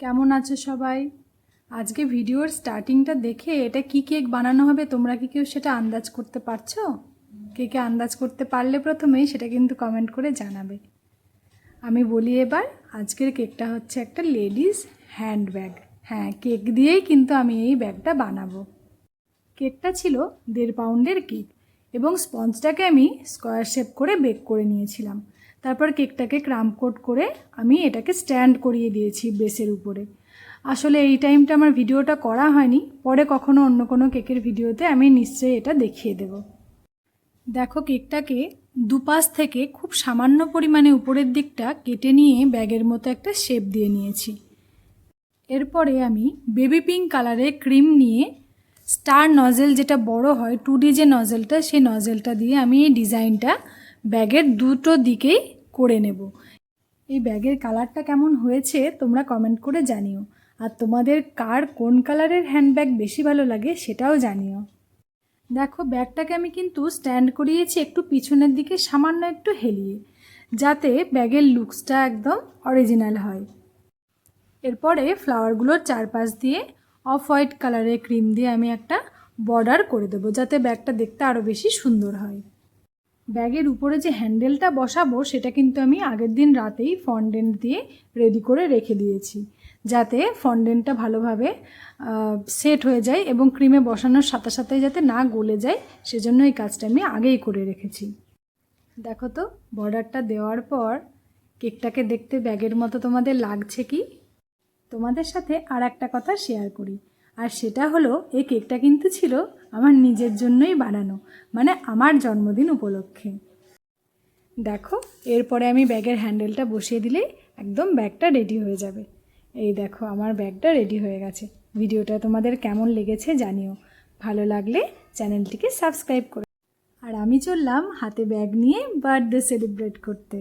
কেমন আছো সবাই? আজকে ভিডিওর স্টার্টিংটা দেখে এটা কি কেক বানানো হবে, তোমরা কি কেউ সেটা আন্দাজ করতে পারছ? কে কে আন্দাজ করতে পারলে প্রথমেই সেটা কিন্তু কমেন্ট করে জানাবে। আমি বলি এবার, আজকের কেকটা হচ্ছে একটা লেডিস হ্যান্ড ব্যাগ হ্যাঁ কেক দিয়েই কিন্তু আমি এই ব্যাগটা বানাবো। কেকটা ছিল দেড় পাউন্ডের কেক এবং স্পঞ্জটাকে আমি স্কোয়ার শেপ করে বেক করে নিয়েছিলাম। তারপর কেকটাকে ক্রাম্প কোট করে আমি এটাকে স্ট্যান্ড করিয়ে দিয়েছি বেসের উপরে। আসলে এই টাইমটা আমার ভিডিওটা করা হয়নি, পরে কখনো অন্য কোনো কেকের ভিডিওতে আমি নিশ্চয়ই এটা দেখিয়ে দেব। দেখো কেকটাকে দুপাশ থেকে খুব সামান্য পরিমাণে উপরের দিকটা কেটে নিয়ে ব্যাগের মতো একটা শেপ দিয়ে নিয়েছি। এরপরে আমি বেবি পিঙ্ক কালারের ক্রিম নিয়ে স্টার নজেল যেটা বড় হয়, টু ডি যে নজেলটা, সেই নজেলটা দিয়ে আমি এই ডিজাইনটা ব্যাগের দুটো দিকেই করে নেব। এই ব্যাগের কালারটা কেমন হয়েছে তোমরা কমেন্ট করে জানিও। আর তোমাদের কার কোন কালারের হ্যান্ডব্যাগ বেশি ভালো লাগে সেটাও জানিও। দেখো, ব্যাগটাকে আমি কিন্তু স্ট্যান্ড করিয়েছি একটু পিছনের দিকে, সামান্য একটু হেলিয়ে, যাতে ব্যাগের লুকসটা একদম অরিজিনাল হয়। এরপরে ফ্লাওয়ারগুলোর চারপাশ দিয়ে অফ হোয়াইট কালারের ক্রিম দিয়ে আমি একটা বর্ডার করে দেবো, যাতে ব্যাগটা দেখতে আরও বেশি সুন্দর হয়। ব্যাগের উপরে যে হ্যান্ডেলটা বসাবো, সেটা কিন্তু আমি আগের দিন রাতেই ফন্ডেন্ট দিয়ে রেডি করে রেখে দিয়েছি। যাতে ফন্ডেন্টটা ভালোভাবে সেট হয়ে যায় এবং ক্রিমে বসানোর সাথে সাথে যাতে না গলে যায়, সেজন্য এই কাজটা আমি আগেই করে রেখেছি। দেখো তো, বর্ডারটা দেওয়ার পর কেকটাকে দেখতে ব্যাগের মতো তোমাদের লাগছে কি? তোমাদের সাথে আর একটা কথা শেয়ার করি। আর সেটা হলো, এই কেকটা কিন্তু ছিল আমার নিজের জন্যই বানানো মানে আমার জন্মদিন উপলক্ষে। দেখো, এরপরে আমি ব্যাগের হ্যান্ডেলটা বসিয়ে দিলেই একদম ব্যাগটা রেডি হয়ে যাবে। এই দেখো, আমার ব্যাগটা রেডি হয়ে গেছে। ভিডিওটা তোমাদের কেমন লেগেছে জানিও। ভালো লাগলে চ্যানেলটিকে সাবস্ক্রাইব করে। আর আমি চললাম হাতে ব্যাগ নিয়ে বার্থডে সেলিব্রেট করতে।